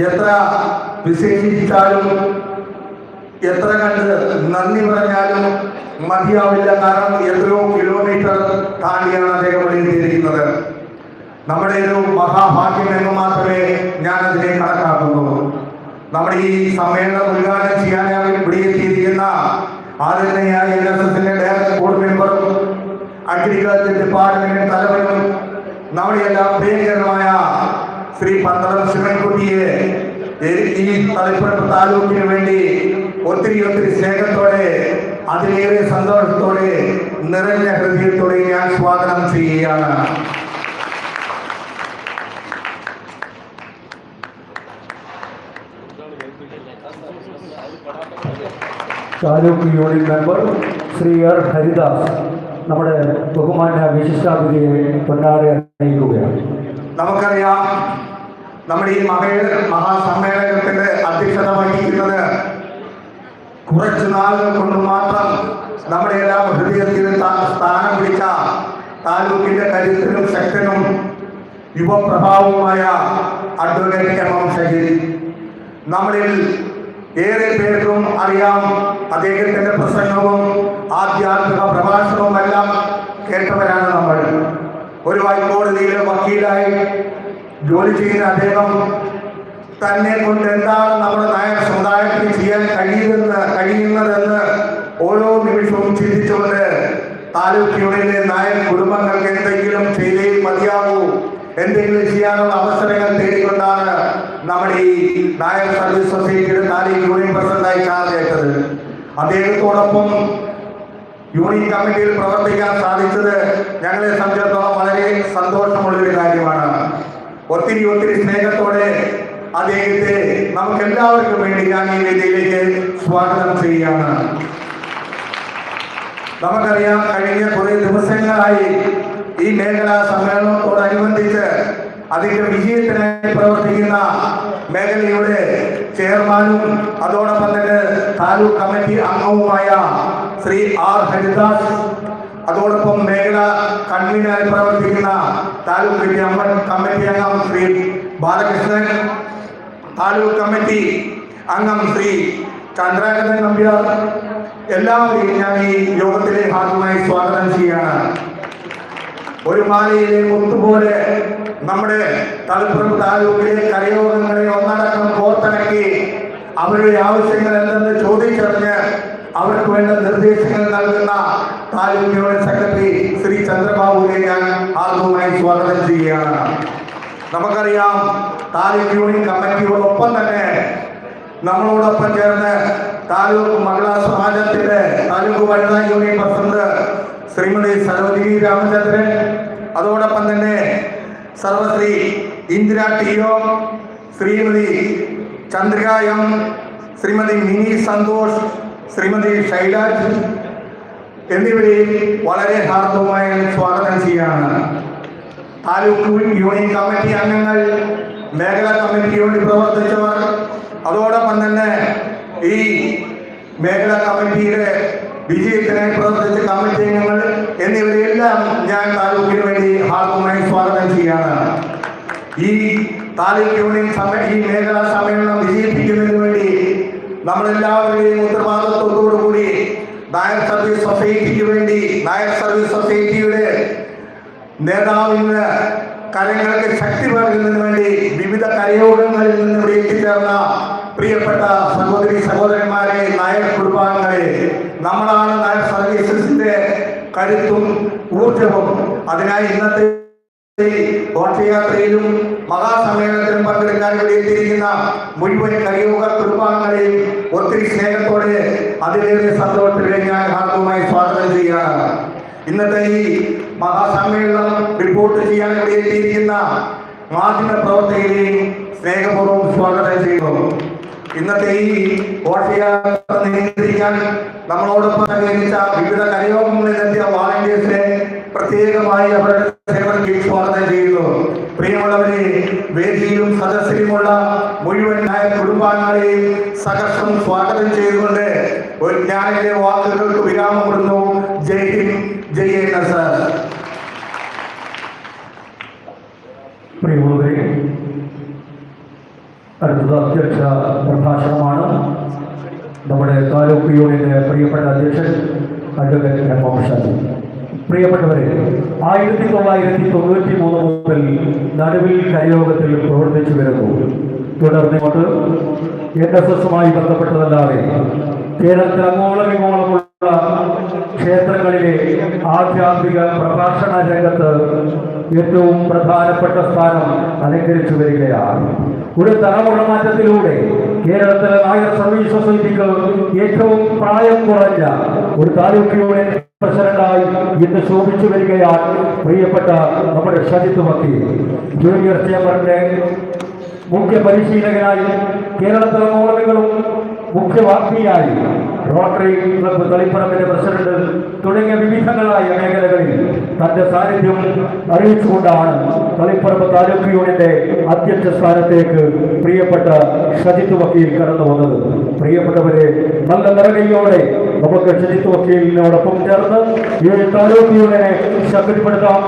എത്ര വിശേഷിച്ചാലും എത്ര കണ്ട് നന്ദി പറഞ്ഞാലും മതിയാവില്ല കാരണം എത്രയോ കിലോമീറ്റർ താണ്ടിയാണ് അദ്ദേഹം എഴുതിയിരിക്കുന്നത് നമ്മുടെ ഒരു മഹാഭാഗ്യം എന്ന് മാത്രമേ ഞാൻ അതിനെ കണക്കാക്കുന്നുള്ളൂ നമ്മുടെ ഈ സമ്മേളനം ഉദ്ഘാടനം ചെയ്യാനായി ഇവിടെ എത്തിയിരിക്കുന്ന ആദരണീയായ എൻ എസ് എസിന്റെ ഡയറക്ടർ ബോർഡ് മെമ്പറും അഗ്രികൾച്ചർ ഡിപ്പാർട്ട്മെന്റ് തലവനും നമ്മുടെ എല്ലാം പ്രിയങ്കരമായ ശ്രീ പന്തളം ശിവൻകുട്ടിയെ ഈ- തളിപ്പറമ്പ് താലൂക്കിന് വേണ്ടി ഒത്തിരി ഒത്തിരി സ്നേഹത്തോടെ അതിലേറെ സന്തോഷത്തോടെ നിറഞ്ഞ ഹൃദയത്തോടെ ഞാൻ സ്വാഗതം ചെയ്യുകയാണ്. Taluk union member Shri R Haridas നമ്മുടെ ബഹുമാന്യ വിശിഷ്ടാതിഥിയെ പൊന്നാടി അറിയിക്കുകയാണ്. നമുക്കറിയാം നമ്മുടെ ഈ മഹേ മഹാസമ്മേളനത്തിന്റെ അധ്യക്ഷത വഹിക്കുന്നത് കുറച്ചു നാളുകൾ കൊണ്ട് മാത്രം നമ്മുടെ എല്ലാ ഹൃദയത്തിൽ സ്ഥാനം പിടിച്ച താലൂക്കിന്റെ കരുത്തിനും ശക്തനും യുവപ്രഭാവവുമായ അഡ്വക്കേറ്റ് എം എം. ഷഹീദ്. നമ്മളിൽ ഏറെ പേർക്കും അറിയാം അദ്ദേഹത്തിന്റെ പ്രസംഗവും ആധ്യാത്മിക പ്രഭാഷണവും എല്ലാം കേട്ടവരാണ് നമ്മൾ. ഒരു ഹൈക്കോടതിയിലെ വക്കീലായി ജോലി ചെയ്യുന്ന അദ്ദേഹം തന്നെ കൊണ്ട് എന്താണ് നമ്മുടെ നായർ സമുദായത്തിന് ചെയ്യാൻ കഴിയുന്ന കഴിയുന്നതെന്ന് ഓരോ നിമിഷവും ചിന്തിച്ചുകൊണ്ട് താലൂക്ക് യൂണിയനിലെ നായർ കുടുംബങ്ങൾക്ക് എന്തെങ്കിലും ചെയ്തേ മതിയാകൂ എന്തെങ്കിലും ചെയ്യാനുള്ള അവസരങ്ങൾ തേടിക്കൊണ്ടാണ് നമ്മുടെ ഈ നായർ സർവീസ് സൊസൈറ്റിയുടെ താലൂക്ക് യൂണിയൻ പ്രസിഡന്റായി ചാർജ് ഏറ്റത് അദ്ദേഹത്തോടൊപ്പം യൂണിയൻ കമ്മിറ്റിയിൽ പ്രവർത്തിക്കാൻ സാധിച്ചത് ഞങ്ങളെ സംബന്ധിച്ചിടത്തോളം വളരെ സന്തോഷമുള്ള ഒരു കാര്യമാണ്. ഒത്തിരി ഒത്തിരി സ്നേഹത്തോടെ അദ്ദേഹത്തെ നമുക്ക് എല്ലാവർക്കും വേണ്ടി ഞാൻ ഈ വേദിയിലേക്ക് സ്വാഗതം ചെയ്യുകയാണ്. നമുക്കറിയാം കഴിഞ്ഞ കുറെ ദിവസങ്ങളായി ഈ മേഖലാ സമ്മേളനത്തോടനുബന്ധിച്ച് അതിന്റെ വിജയത്തിനായി പ്രവർത്തിക്കുന്ന മേഖലയുടെ ചെയർമാനും അതോടൊപ്പം തന്നെ താലൂക്ക് കമ്മിറ്റി അംഗവുമായ ശ്രീ ആർ ഹരിദാസ് അതോടൊപ്പം മേഖല കൺവീനറായി പ്രവർത്തിക്കുന്ന താലൂക്ക് കമ്മിറ്റി അംഗം ശ്രീ ബാലകൃഷ്ണൻ താലൂക്ക് കമ്മിറ്റി അംഗം ശ്രീ ചന്ദ്രാകരൻ നമ്പ്യാർ. എല്ലാവരെയും ഞാൻ ഈ യോഗത്തിലെ ഭാഗമായി സ്വാഗതം ചെയ്യുകയാണ്. ഒരു മാലയിലെ മുത്തുപോലെ നമ്മുടെ തളിപ്പുറം താലൂക്കിലെ കരയോഗങ്ങളെ ഒന്നടക്കം കോർത്തിണക്കി അവരുടെ ആവശ്യങ്ങൾ എന്തെന്ന് ചോദിച്ചറിഞ്ഞ് അവർക്ക് വേണ്ട നിർദ്ദേശങ്ങൾ നൽകുന്ന താലൂക്ക് യൂണിയൻ സെക്രട്ടറി ശ്രീ ചന്ദ്രബാബുവിനെ ഞാൻ ആദ്യമായി സ്വാഗതം ചെയ്യുകയാണ്. നമുക്കറിയാം താലൂക്ക് യൂണിയൻ കമ്മിറ്റിയോടൊപ്പം തന്നെ നമ്മളോടൊപ്പം ചേർന്ന് താലൂക്ക് മഹിളാ സമാജത്തിന്റെ താലൂക്ക് വനിതാ യൂണിയൻ പ്രസിഡന്റ് ശ്രീമതി സരോജിനി രാമചന്ദ്രൻ അതോടൊപ്പം തന്നെ സർവശ്രീ ഇന്ദിര ടി ശ്രീമതി ചന്ദ്രിക എം ശ്രീമതി മിനി സന്തോഷ് ശ്രീമതി ഷൈലാജ് എന്നിവരെയും വളരെ ഹാർദവമായി സ്വാഗതം ചെയ്യാണ് താലൂക്ക് യൂണിയൻ കമ്മിറ്റി അംഗങ്ങൾ മേഖലാ കമ്മിറ്റി വേണ്ടി പ്രവർത്തിച്ചവർ അതോടൊപ്പം തന്നെ ഈ മേഖലാ കമ്മിറ്റിയുടെ വിജയത്തിനായി പ്രവർത്തിച്ച കമ്മിറ്റി അംഗങ്ങൾ എന്നിവരെല്ലാം ഞാൻ താലൂക്കിന് വേണ്ടി ഹാർദവമായി സ്വാഗതം ചെയ്യാണ് ഈ താലൂക്ക് യൂണിയൻ സമ്മേ ഈ മേഖലാ സമ്മേളനം വിജയിപ്പിക്കുന്നതിന് നമ്മളെല്ലാവരുടെയും ഉത്തരവാദിത്വത്തോടു കൂടി നായർ സർവീസ് സൊസൈറ്റിക്ക് വേണ്ടി നായർ സർവീസ് സൊസൈറ്റിയുടെ നേതാവിന് കരങ്ങൾക്ക് ശക്തി പകരുന്നതിന് വേണ്ടി വിവിധ കരയോഗങ്ങളിൽ നിന്ന് ഇവിടെ എത്തിച്ചേർന്ന പ്രിയപ്പെട്ട സഹോദരി സഹോദരന്മാരെ നായർ കുടുംബാംഗങ്ങളെ നമ്മളാണ് നായർ സർവീസസിന്റെ കരുത്തും ഊർജവും. അതിനായി ഇന്നത്തെ ഘോഷയാത്രയിലും മഹാസമ്മേളനത്തിലും പങ്കെടുക്കാൻ ഇവിടെ എത്തിയിരിക്കുന്ന മുഴുവൻ കരയോഗ കുടുംബാംഗങ്ങളെയും ഒത്തിരി സ്നേഹത്തോടെ അതിലേറെ സന്തോഷത്തിലെ ഞാൻ ഹാർദവുമായി സ്വാഗതം ചെയ്യുകയാണ്. ഇന്നത്തെ ഈ മഹാസമ്മേളനം റിപ്പോർട്ട് ചെയ്യാൻ വേണ്ടിയിരിക്കുന്ന മാധ്യമ പ്രവർത്തകരെയും സ്നേഹപൂർവം സ്വാഗതം ചെയ്യുന്നു. ഇന്നത്തെ ഈ ഘോഷയാത്ര നിയന്ത്രിക്കാൻ നമ്മളോടൊപ്പം സഹകരിച്ച വിവിധ കരയോഗങ്ങളിൽ എത്തിയ വാളണ്ടിയേഴ്സിനെ പ്രത്യേകമായി അവരുടെ സേവനത്തിൽ സ്വാഗതം ചെയ്യുന്നു. പ്രിയമുള്ളവരെ വേദിയിലും സദസ്സിലുമുള്ള മുഴുവൻ കുടുംബാംഗങ്ങളെയും സഹർഷം സ്വാഗതം ചെയ്തുകൊണ്ട് ഒരു ഞാൻ വാക്കുകൾക്ക് വിരാമം ജയ് ഹിന്ദ് ജയ് എൻ പ്രിയമുള്ളവരെ അടുത്തത് അധ്യക്ഷ പ്രഭാഷണമാണ്. നമ്മുടെ താലൂക്ക് യൂണിയന്റെ പ്രിയപ്പെട്ട അധ്യക്ഷൻ അഡ്വക്കേറ്റ് ഷാജി പ്രിയപ്പെട്ടവരെ ആയിരത്തി തൊള്ളായിരത്തി തൊണ്ണൂറ്റി മൂന്ന് മുതൽ നടുവിൽ കരയോഗത്തിൽ പ്രവർത്തിച്ചു വരുന്നു. തുടർന്ന് ഇങ്ങോട്ട് എൻ എസ് എസുമായി ബന്ധപ്പെട്ടതല്ലാതെ കേരളത്തിൽ അങ്ങോളം ഇങ്ങോളമുള്ള ക്ഷേത്രങ്ങളിലെ ആധ്യാത്മിക പ്രഭാഷണ രംഗത്ത് ഏറ്റവും പ്രധാനപ്പെട്ട സ്ഥാനം അലങ്കരിച്ചു വരികയാണ്. ഒരു തലമുറ മാറ്റത്തിലൂടെ കേരളത്തിലെ നായർ സർവീസ് സൊസൈറ്റിക്ക് ഏറ്റവും പ്രായം കുറഞ്ഞ ഒരു താലൂക്ക് യൂണിയൻ പ്രസിഡന്റായി ഇന്ന് ശോഭിച്ചു വരികയാണ് പ്രിയപ്പെട്ട നമ്മുടെ ഷജിത്ത് വക്കീൽ. ജൂനിയർ ചേംബറിന്റെ മുഖ്യ പരിശീലകനായി കേരളത്തിലെ മുഖ്യ വാഗ്മിയായി. റോട്ടറി ക്ലബ്ബ് തളിപ്പറമ്പിന്റെ പ്രസിഡന്റ് തുടങ്ങിയ വിവിധങ്ങളായ മേഖലകളിൽ തന്റെ സാന്നിധ്യം അറിയിച്ചുകൊണ്ടാണ് തളിപ്പറമ്പ് താലൂക്ക് യൂണിയന്റെ അധ്യക്ഷ സ്ഥാനത്തേക്ക് പ്രിയപ്പെട്ട ഷജിത്ത് വക്കീൽ കടന്നു വന്നത് പ്രിയപ്പെട്ടവരെ നല്ല നിറകയോടെ നമുക്ക് ഷജിത്ത് വക്കീലിനോടൊപ്പം ചേർന്ന് ഈ താലൂക്ക് യൂണിയനെ ശക്തിപ്പെടുത്താം.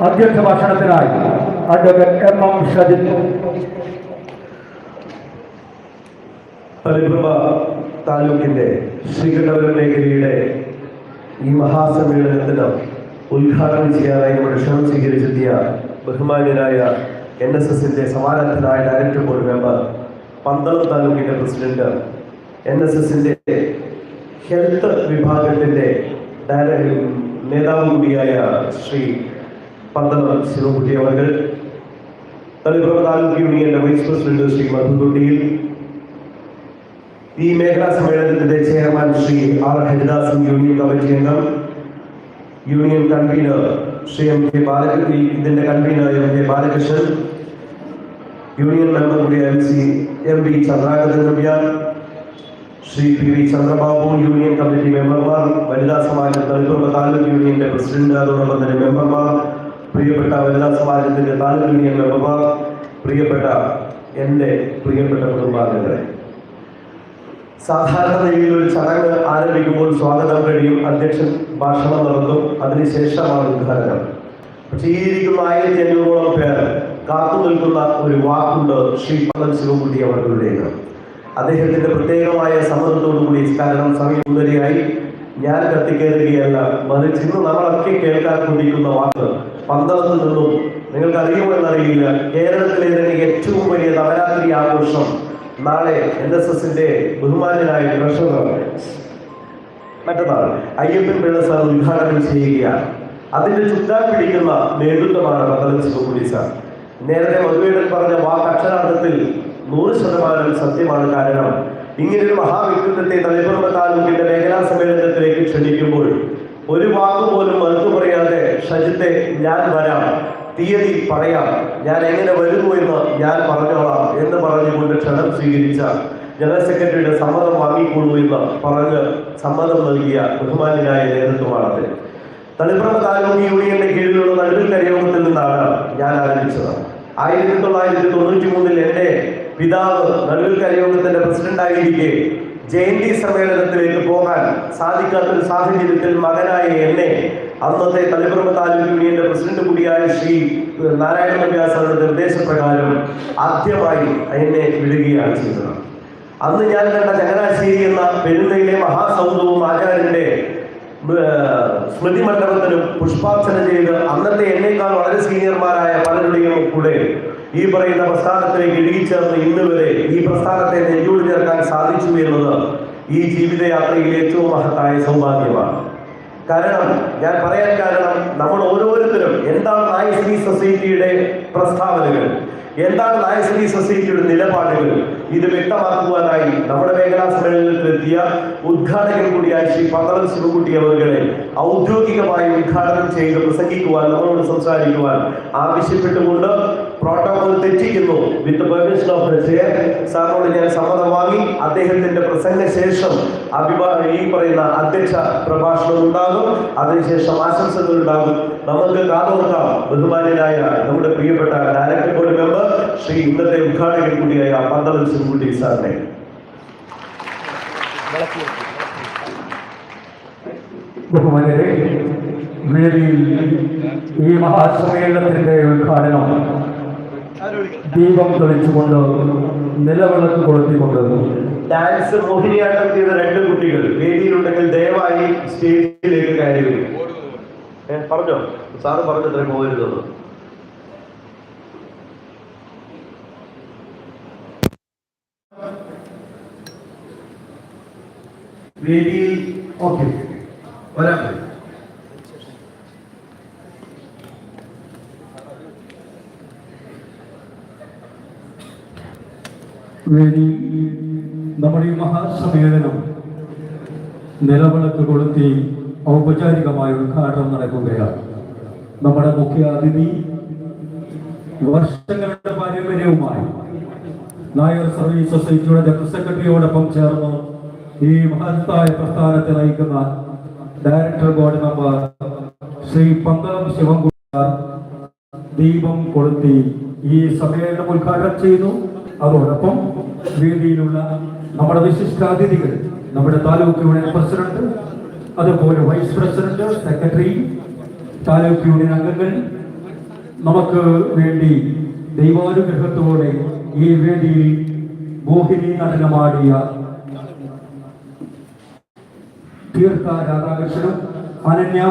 അധ്യക്ഷ ഭാഷണത്തിനായി അഡ്വക്കേറ്റ് എം എം ഷജിത് താലൂക്കിന്റെ ശ്രീകണ്ഠപുരം മേഖലയുടെ ഈ മഹാസമ്മേളനത്തിന് ഉദ്ഘാടനം ചെയ്യാനായി നമ്മുടെ ക്ഷണം സ്വീകരിച്ചെത്തിയ ബഹുമാന്യനായ എൻ എസ് എസിന്റെ സമാനത്തിനായ ഡയറക്ടർ ബോർഡ് മെമ്പർ പന്തളം താലൂക്കിന്റെ പ്രസിഡന്റ് എൻ എസ് എസിന്റെ ഹെൽത്ത് വിഭാഗത്തിന്റെ ഡയറ- നേതാവ് കൂടിയായ ശ്രീ പന്തളം ശിവകുട്ടി അവർ തളിപ്പുറം താലൂക്ക് യൂണിയന്റെ വൈസ് പ്രസിഡന്റ് ശ്രീ മധുകുട്ടിയിൽ ഈ മേഖലാ സമ്മേളനത്തിന്റെ chairman Shri R Haridasan union committee അംഗം union convener Shri M K Balakrishnan ഇതിന്റെ convener M K Balakrishnan union member കൂടിയായ Shri M V Chandrakrithan Nambiar Shri P V Chandrababu union committee മെമ്പർമാർ വനിതാ സമാജം തളിപ്പുറം താലൂക്ക് യൂണിയന്റെ president അതോടൊപ്പം തന്നെ മെമ്പർമാർ പ്രിയപ്പെട്ട വനിതാ സമാജത്തിന്റെ താലൂക്ക് യൂണിയൻ മെമ്പർമാർ പ്രിയപ്പെട്ട എന്റെ പ്രിയപ്പെട്ട കുടുംബാംഗങ്ങളെ. സാധാരണ രീതിയിൽ ഒരു ചടങ്ങ് ആരംഭിക്കുമ്പോൾ സ്വാഗതം കഴിയും അധ്യക്ഷൻ ഭാഷണം നടത്തും അതിനുശേഷമാണ് ഉദ്ഘാടനം. പക്ഷേ ഈ ഇരിക്കുന്ന ആയിരത്തി അഞ്ഞൂറോളം പേർ കാത്തു നിൽക്കുന്ന ഒരു വാക്കുണ്ട് ശ്രീ പദം ശിവകുട്ടി അവരുടേത് അദ്ദേഹത്തിന്റെ പ്രത്യേകമായ സമ്മതത്തോടുകൂടി കാരണം സമയമുതലിയായി ഞാൻ കത്തിക്കയറുകയല്ല മറിച്ച് ഇന്ന് നമ്മളൊക്കെ കേൾക്കാൻ കൊണ്ടിരിക്കുന്ന വാക്ക് പന്തളത്ത് നിന്നും നിങ്ങൾക്ക് അറിയുമോ എന്നറിയില്ല. കേരളത്തിലെ തന്നെ ഏറ്റവും വലിയ നവരാത്രി ആഘോഷം നാളെ എൻ എസ് എസിന്റെ ബഹുമാനായ മറ്റന്നാൾ അയ്യപ്പൻ പിള്ള സാർ ഉദ്ഘാടനം ചെയ്യുകയാണ്. അതിന്റെ ചുറ്റാൻ പിടിക്കുന്ന നേതൃത്വമാണ് പന്തളം സാർ. നേരത്തെ മധുവേടൻ പറഞ്ഞ വാക്ക് അക്ഷരാർത്ഥത്തിൽ നൂറ് ശതമാനം സത്യമാണ് കാരണം. ഇങ്ങനൊരു മഹാവ്യക്തിത്വത്തെ തളിപ്പുറമ താലൂക്കിന്റെ മേഖലാ സമ്മേളനത്തിലേക്ക് ക്ഷണിക്കുമ്പോൾ ഒരു വാക്ക് പോലും മറുത്തു പറയാതെ ഷജിത്തെ ഞാൻ വരാം. തീയതി പറയാം. ഞാൻ എങ്ങനെ വരുന്നു എന്ന് ഞാൻ പറഞ്ഞോളാം എന്ന് പറഞ്ഞുകൊണ്ട് ക്ഷണം സ്വീകരിച്ച ജനറൽ സെക്രട്ടറിയുടെ സമ്മതം വാങ്ങിക്കൊള്ളൂ എന്ന് പറഞ്ഞ് സമ്മതം നൽകിയ ബഹുമാനായ നേതൃത്വമാണത്. തളിപ്പുറം താലൂക്ക് യൂണിയന്റെ കീഴിലുള്ള നടുവിൽ കരയോഗത്തിൽ നിന്നാണ് ഞാൻ ആരംഭിച്ചത്. ആയിരത്തി തൊള്ളായിരത്തി തൊണ്ണൂറ്റി മൂന്നിൽ എന്റെ പിതാവ് നടുവിൽ കരയോഗത്തിന്റെ പ്രസിഡന്റായിരിക്കെ ജയന്തി സമ്മേളനത്തിലേക്ക് പോകാൻ സാധിക്കാത്തൊരു സാഹചര്യത്തിൽ മകനായ എന്നെ അന്നത്തെ തളിപ്പുറം താലൂക്ക് യൂണിയന്റെ പ്രസിഡന്റ് കൂടിയായ ശ്രീ നാരായണ നമ്പ്യാസാറുടെ നിർദ്ദേശപ്രകാരം ആദ്യമായി എന്നെ വിടുകയാണ് ചെയ്തത്. അന്ന് ഞാൻ കണ്ട ചങ്ങനാശ്ശേരി എന്ന പെരുന്നയിലെ മഹാസൗധവും ആചാര്യന്റെ സ്മൃതി മണ്ഡപത്തിനും പുഷ്പാർച്ചന ചെയ്ത് അന്നത്തെ എന്നേക്കാൾ വളരെ സീനിയർമാരായ പലരുടെയും കൂടെ ഈ പറയുന്ന പ്രസ്ഥാനത്തിലേക്ക് ഇഴുകിച്ചേർന്ന് ഇന്ന് വരെ ഈ പ്രസ്ഥാനത്തെ നെഞ്ചോട് ചേർക്കാൻ സാധിച്ചു എന്നത് ഈ ജീവിതയാത്രയിൽ ഏറ്റവും മഹത്തായ സൗഭാഗ്യമാണ്. കാരണം ഞാൻ പറയാൻ കാരണം നമ്മൾ ഓരോരുത്തരും എന്താണ് നായശ്രീ സൊസൈറ്റിയുടെ പ്രസ്താവനകൾ എന്താണ് നായശ്രീ സൊസൈറ്റിയുടെ നിലപാടുകൾ ഇത് വ്യക്തമാക്കുവാനായി നമ്മുടെ മേഖലാ സമ്മേളനത്തിലെത്തിയ ഉദ്ഘാടകൻ കൂടിയായ ശ്രീ പന്തളം ശിവകുട്ടി അവരുടെ ഔദ്യോഗികമായി ഉദ്ഘാടനം ചെയ്ത് പ്രസംഗിക്കുവാൻ നമ്മളോട് സംസാരിക്കുവാൻ ആവശ്യപ്പെട്ടുകൊണ്ട് പ്രോട്ടോകോൾ തെറ്റിക്കുന്നു. വിത്ത് പെർമിഷൻ ഓഫ് ചെയർ സാറിനോട് ഞാൻ സമ്മതം വാങ്ങി. അദ്ദേഹത്തിന്റെ പ്രസംഗ ശേഷം അഭിമാ ഈ പറയുന്ന അധ്യക്ഷ പ്രഭാഷണം ഉണ്ടാകും. അതിനുശേഷം ആശംസകൾ ഉണ്ടാകും. നമുക്ക് കാതോർക്കാം. ബഹുമാനായ നമ്മുടെ പ്രിയപ്പെട്ട ഡയറക്ടർ ബോർഡ് മെമ്പർ ശ്രീ ഇന്നത്തെ ഉദ്ഘാടകൻ കൂടിയായ പന്തളം ശിവകുട്ടി സാറിനെ. ബഹുമാനരെ ഈ മഹാസമ്മേളനത്തിന്റെ ഉദ്ഘാടനം ദീപം തെളിച്ചുകൊണ്ട് നിലവിളക്ക് കൊളുത്തിക്കൊണ്ട്. ഡാൻസ് മോഹിനിയാട്ടം ചെയ്ത രണ്ട് കുട്ടികൾ വേദിയിലുണ്ടെങ്കിൽ ദയവായി സ്റ്റേജിലേക്ക് കയറി വരും. പറഞ്ഞോ? സാറ് പറഞ്ഞത്ര പോകരുതെന്ന്. വേദിയിൽ ഓക്കെ വരാൻ വേദി നമ്മുടെ ഈ മഹാസമ്മേളനം നിലവിളക്ക് കൊളുത്തി ഔപചാരികമായ ഉദ്ഘാടനം നടക്കുകയാണ്. നമ്മുടെ മുഖ്യ അതിഥി വർഷങ്ങളുടെ പാരമ്പര്യവുമായി നായർ സർവീസ് സൊസൈറ്റിയുടെ ജനറൽ സെക്രട്ടറിയോടൊപ്പം ചേർന്ന് ഈ മഹത്തായ പ്രസ്ഥാനത്തെ നയിക്കുന്ന director board member Shri Pandalam Sivankumar ദീപം കൊളുത്തി ഈ സമ്മേളനം ഉദ്ഘാടനം ചെയ്യുന്നു അതോടൊപ്പം വേദിയിലുള്ള നമ്മുടെ വിശിഷ്ടാതിഥികൾ നമ്മുടെ താലൂക്ക് യൂണിയൻ പ്രസിഡന്റ് അതുപോലെ vice president secretary taluk union അംഗങ്ങൾ. നമുക്ക് വേണ്ടി ദൈവാനുഗ്രഹത്തോടെ ഈ വേദിയിൽ മോഹിനി നടനമാടിയ തീർത്ഥ രാധാകൃഷ്ണനും അനന്യ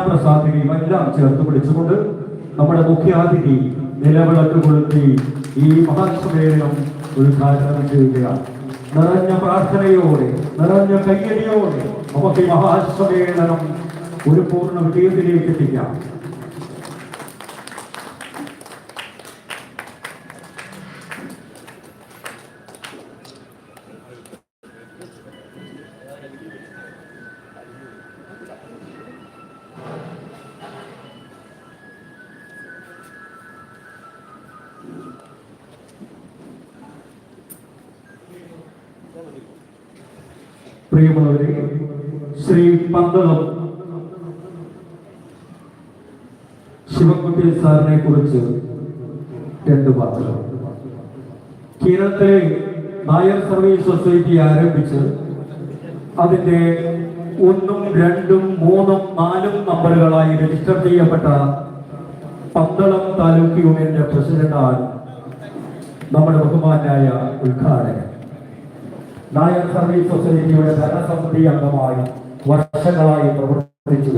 എല്ലാം ചേർത്ത് പിടിച്ചുകൊണ്ട് നമ്മുടെ മുഖ്യാതിഥി നിലവിളക്ക് കൊളുത്തി ഈ മഹാസമ്മേളനം ഉദ്ഘാടനം ചെയ്യുകയാണ് നിറഞ്ഞ പ്രാർത്ഥനയോടെ നിറഞ്ഞ കയ്യടിയോടെ നമുക്ക് മഹാസമ്മേളനം ഒരു പൂർണ വിജയത്തിലേക്ക് എത്തിക്കാം. പ്രിയമുള്ളവരെ ശ്രീ പന്തളം ശിവൻകുട്ടി സാറിനെ കുറിച്ച് രണ്ട് വാക്കുകൾ. കേരളത്തിലെ നായർ സർവീസ് സൊസൈറ്റി ആരംഭിച്ച് അതിന്റെ ഒന്നും രണ്ടും മൂന്നും നാലും നമ്പറുകളായി രജിസ്റ്റർ ചെയ്യപ്പെട്ട പന്തളം താലൂക്ക് യൂണിയന്റെ പ്രസിഡന്റാണ് നമ്മുടെ ബഹുമാനായ ഉദ്ഘാടകൻ. നായർ സർവീസ് സൊസൈറ്റിയുടെ ഭരണസമിതി അംഗമായി വർഷങ്ങളായി പ്രവർത്തിച്ചു.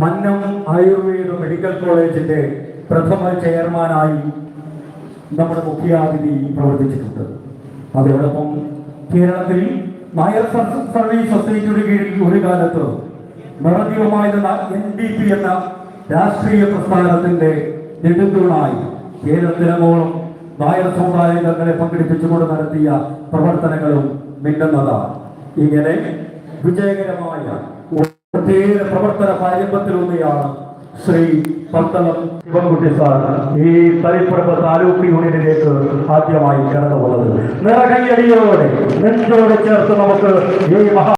മന്നം ആയുർവേദ മെഡിക്കൽ കോളേജിന്റെ പ്രഥമ ചെയർമാനായി നമ്മുടെ മുഖ്യാതിഥി പ്രവർത്തിച്ചിട്ടുണ്ട് അതോടൊപ്പം കേരളത്തിൽ നായർ സർവീസ് സൊസൈറ്റിയുടെ കീഴിൽ ഒരു കാലത്ത് നിറദീപമായിരുന്ന എൻ ഡി പി എന്ന രാഷ്ട്രീയ പ്രസ്ഥാനത്തിന്റെ നെടുന്തൂണായി കേരളത്തിലങ്ങോളം നായർ സമുദായങ്ങളെ പങ്കെടുപ്പിച്ചുകൊണ്ട് നടത്തിയ പ്രവർത്തനങ്ങളും മിന്നുന്നതാണ് ഇങ്ങനെ വിജയകരമായ ഒട്ടേറെ പ്രവർത്തന പാരമ്പര്യത്തിലൊന്നെയാണ് ശ്രീ പത്തളം ശിവൻകുട്ടി സാർ ഈ തളിപ്പറമ്പ് താലൂക്ക് യൂണിയനിലേക്ക് ആദ്യമായി കടന്നു വന്നത് നിറകയ്യടിയോടെ നെഞ്ചോട് ചേർത്ത് നമുക്ക് ഈ മഹാ